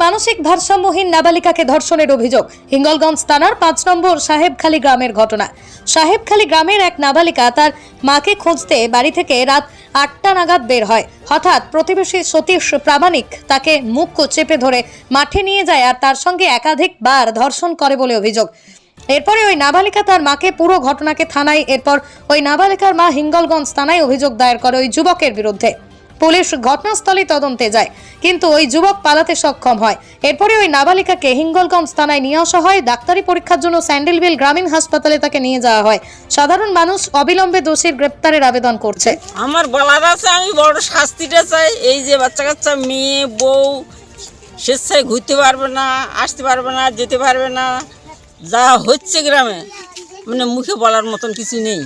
মানসিক ভারসাম্যহীন নাবালিকাকে ধর্ষণের অভিযোগ। হিঙ্গলগঞ্জ থানার পাঁচ নম্বর সাহেবখালী গ্রামের ঘটনা। সাহেবখালী গ্রামের এক নাবালিকা তার মাকে খুঁজতে বাড়ি থেকে রাত আটটা নাগাদ বের হয়। হঠাৎ প্রতিবেশী সতীশ প্রামাণিক তাকে মুখ চেপে ধরে মাঠে নিয়ে যায় আর তার সঙ্গে একাধিকবার ধর্ষণ করে বলে অভিযোগ। এরপরে ওই নাবালিকা তার মাকে পুরো ঘটনাকে থানায়, এরপর ওই নাবালিকার মা হিঙ্গলগঞ্জ থানায় অভিযোগ দায়ের করে ওই যুবকের বিরুদ্ধে। পুলিশ ঘটনাস্থলে তদন্তে যায়। কিন্তু ওই যুবক পালাতে সক্ষম হয়। এরপরে ওই নাবালিকাকে হিঙ্গলগঞ্জ থানায় নিয়ে আসা হয়। ডাক্তারি পরীক্ষার জন্য স্যান্ডেলবিল গ্রামীণ হাসপাতালে তাকে নিয়ে যাওয়া হয়। সাধারণ মানুষ অবিলম্বে দোষীর গ্রেপ্তারের আবেদন করছে। আমার বলার আছে, আমি বড় শাস্তিটা চাই। এই যে বাচ্চা কাচ্চা মেয়ে, বউ, স্বেচ্ছায় ঘুরতে পারবে না, আসতে পারবে না, যেতে পারবে না। যা হচ্ছে গ্রামে মানে মুখে বলার মতন কিছু নেই।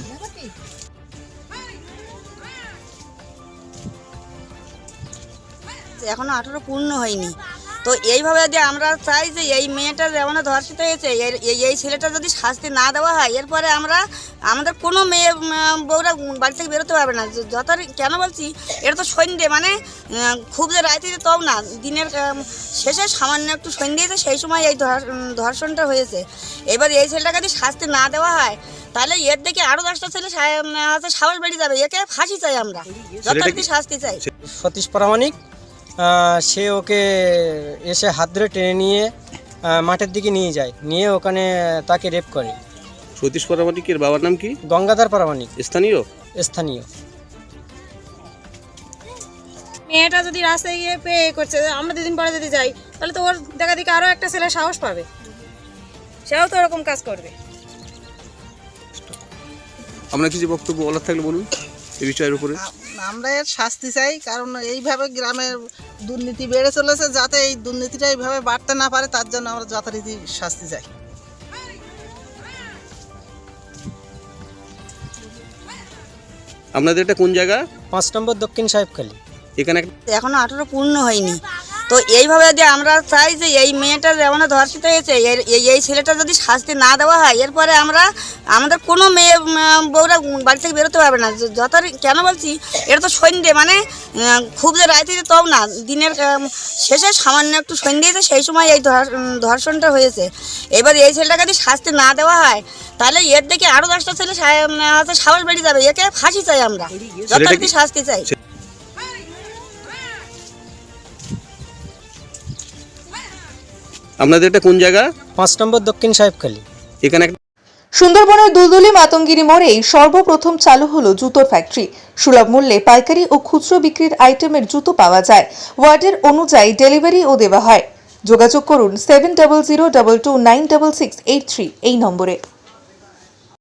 এখনও আঠারো পূর্ণ হয়নি। তো এইভাবে যদি আমরা চাই যে এই মেয়েটা যেমন ধর্ষিত হয়েছে এই এই ছেলেটা যদি শাস্তি না দেওয়া হয় এরপরে আমরা আমাদের কোনো মেয়ে বউরা বাড়ি থেকে বেরোতে পারবে না। যত কেন বলছি এটা তো সন্ধ্যে মানে খুব যে রাইতে যে তাও না দিনের শেষে সামান্য একটু সন্ধ্যেতে সেই সময় এই ধর- ধর্ষণটা হয়েছে। এবার এই ছেলেটাকে যদি শাস্তি না দেওয়া হয় তাহলে এর দেখে আরও দশটা ছেলে সাহস বেড়ে যাবে। একে ফাঁসি চাই আমরা যথারীতি শাস্তি চাই। সতীশ প্রামাণিক সে ওকে এসে হাত ধরে টেনে নিয়ে মাঠের দিকে নিয়ে যায়। নিয়ে ওখানে তাকে রেপ করে। সতীশ পরামানিকের বাবার নাম কি? গঙ্গাধর প্রামাণিক। স্থানীয়? স্থানীয়। মেয়েটা যদি রাস্তায় গিয়ে পে করছে আমরা দুদিন পরে যদি যাই তাহলে তো ওর দেখা দেখি আরও একটা ছেলে সাহস পাবে। সেও তো ওরকম কাজ করবে। আপনার কিছু বক্তব্য বলার থাকলে বলুন এই বিষয়ের উপরে। আমরা এর শাস্তি চাই কারণ এইভাবে গ্রামের দুর্নীতি বেড়ে চলেছে যাতে এই দুর্নীতিটা এইভাবে বাড়তে না পারে তার জন্য আমরা যথারীতি শাস্তি চাই। আপনাদের এটা কোন জায়গা? পাঁচ নম্বর দক্ষিণ সাহেবখালী। এখানে এখনও আঠারো পূর্ণ হয়নি। তো এইভাবে যদি আমরা চাই যে এই মেয়েটা যেমন ধর্ষিত হয়েছে এই এই ছেলেটা যদি শাস্তি না দেওয়া হয় এরপরে আমরা আমাদের কোনো মেয়ে বউরা বাড়ি থেকে বেরোতে পারবে না। যত কেন বলছি এটা তো সন্ধ্যে মানে খুব যে রাইতে তাও না দিনের শেষে সামান্য একটু সন্ধ্যেতে সেই সময় এই ধর- ধর্ষণটা হয়েছে। এবার এই ছেলেটাকে যদি শাস্তি না দেওয়া হয় তাহলে এর দেখে আরও দশটা ছেলে সাহস বেড়ে যাবে। একে ফাঁসি চাই আমরা। যথারীতি শাস্তি চাই। আপনাদের এটা কোন জায়গা? পাঁচ নম্বর দক্ষিণ সাহেবখালী। এখানে একটা সুন্দরবনের দুলদুলি মাতঙ্গিরি মোড়েই সর্বপ্রথম চালু হলো জুতোর ফ্যাক্টরি। সুলভ মূল্যে পাইকারি ও খুচরো বিক্রির আইটেমের জুতো পাওয়া যায়। ওয়ার্ডের অনুযায়ী ডেলিভারি ও দেওয়া হয়। যোগাযোগ করুন seven double zero double two nine double six eight three এই নম্বরে।